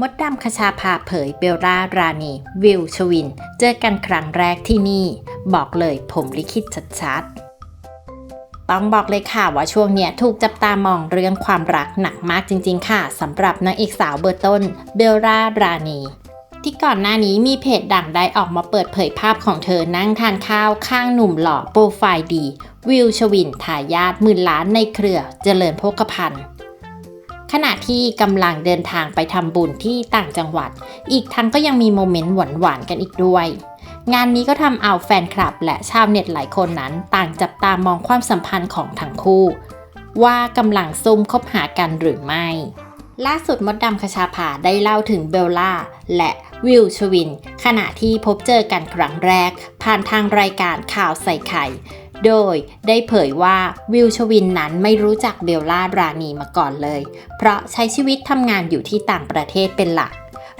มดดำคชาภาเผยเบลล่ารานีวิลชวิน เจอกันครั้งแรกที่นี่ บอกเลยผมลิขิตชัดๆต้องบอกเลยค่ะว่าช่วงเนี้ยถูกจับตามองเรื่องความรักหนักมากจริง ๆ ค่ะสำหรับนางเอกสาวเบอร์ต้นเบลล่ารานีที่ก่อนหน้านี้มีเพจดังได้ออกมาเปิดเผยภาพของเธอนั่งทานข้าวข้างหนุ่มหล่อโปรไฟล์ดี วิลชวินทายาทหมื่นล้านในเครือเจริญโภคภัณฑ์ ขณะที่กำลังเดินทางไปทำบุญที่ต่างจังหวัด อีกทั้งก็ยังมีโมเมนต์หวานๆกันอีกด้วย งานนี้ก็ทำเอาแฟนคลับและชาวเน็ตหลายคนนั้น ต่างจับตามองความสัมพันธ์ของทั้งคู่ ว่ากำลังซุ่มคบหากันหรือไม่ ล่าสุดมดดำคชาภาได้เล่าถึงเบลล่าและวิลชวิน ขณะที่พบเจอกันครั้งแรก ผ่านทางรายการข่าวใส่ไข่ โดยได้เผยว่าวิลชวินนั้นไม่รู้จักเบลล่ารานีมาก่อนเลย เพราะใช้ชีวิตทำงานอยู่ที่ต่างประเทศเป็นหลัก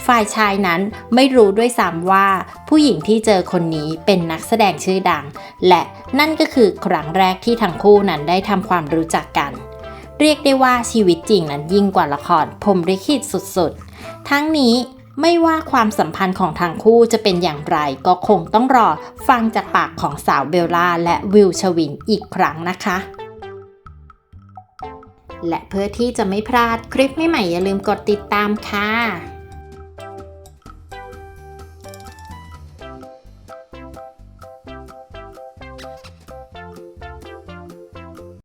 ฝ่ายชายนั้นไม่รู้ด้วยซ้ำว่า ผู้หญิงที่เจอคนนี้เป็นนักแสดงชื่อดัง และนั่นก็คือครั้งแรกที่ทั้งคู่นั้นได้ทำความรู้จักกัน เรียกได้ว่าชีวิตจริงนั้นยิ่งกว่าละครพรมลิขิตสุดๆ ทั้งนี้ ไม่ว่าความสัมพันธ์ของทั้งคู่จะเป็นอย่างไร ก็คงต้องรอฟังจากปากของสาวเบลล่าและวิลชวินอีกครั้งนะคะ และเพื่อที่จะไม่พลาดคลิปใหม่ๆอย่าลืมกดติดตามค่ะ